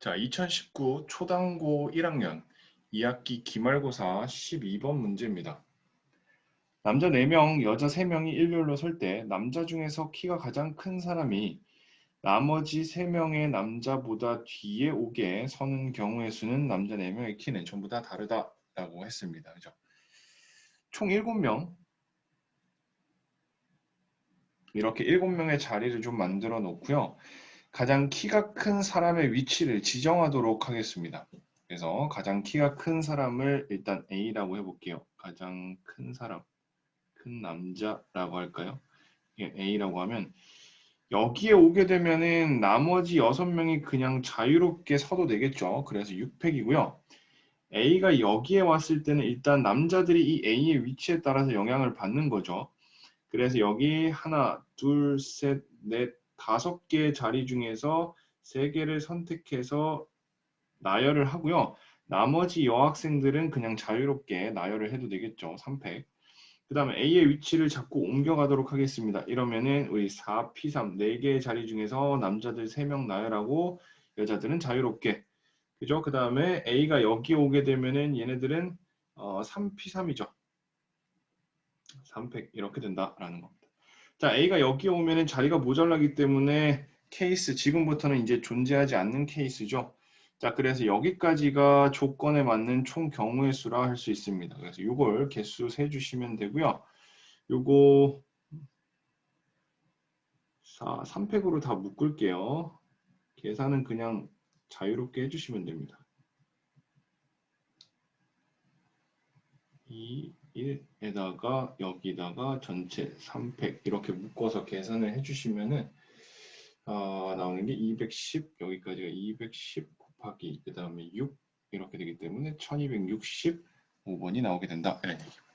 자, 2019 초당고 1학년 2학기 기말고사 12번 문제입니다. 남자 4명, 여자 3명이 일렬로 설 때 남자 중에서 키가 가장 큰 사람이 나머지 3명의 남자보다 뒤에 오게 서는 경우의 수는 남자 4명의 키는 전부 다 다르다라고 했습니다. 그죠? 총 7명 이렇게 7명의 자리를 좀 만들어 놓고요. 가장 키가 큰 사람의 위치를 지정하도록 하겠습니다. 그래서 가장 키가 큰 사람을 일단 A라고 해볼게요. 가장 큰 사람, 큰 남자라고 할까요? 예, A라고 하면 여기에 오게 되면은 나머지 6명이 그냥 자유롭게 서도 되겠죠. 그래서 6팩이고요. A가 여기에 왔을 때는 일단 남자들이 이 A의 위치에 따라서 영향을 받는 거죠. 그래서 여기 하나, 둘, 셋, 넷, 다섯 개의 자리 중에서 세 개를 선택해서 나열을 하고요. 나머지 여학생들은 그냥 자유롭게 나열을 해도 되겠죠. 3팩. 그 다음에 A의 위치를 자꾸 옮겨가도록 하겠습니다. 이러면은 우리 4P3 4개의 자리 중에서 남자들 3명 나열하고 여자들은 자유롭게 그죠? 그 다음에 A가 여기 오게 되면은 얘네들은 어, 3P3이죠. 3팩 이렇게 된다라는 겁니다. 자, A가 여기 오면은 자리가 모자라기 때문에 케이스 지금부터는 이제 존재하지 않는 케이스죠. 자, 그래서 여기까지가 조건에 맞는 총 경우의 수라 할 수 있습니다. 그래서 이걸 개수 세 주시면 되고요. 요거 4, 3팩으로 다 묶을게요. 계산은 그냥 자유롭게 해주시면 됩니다. 2, 1에다가 여기다가 전체 3팩 이렇게 묶어서 계산을 해주시면은 어, 나오는 게 210, 여기까지가 210 곱하기 그 다음에 6 이렇게 되기 때문에 1265번이 나오게 된다 이런 얘기입니다.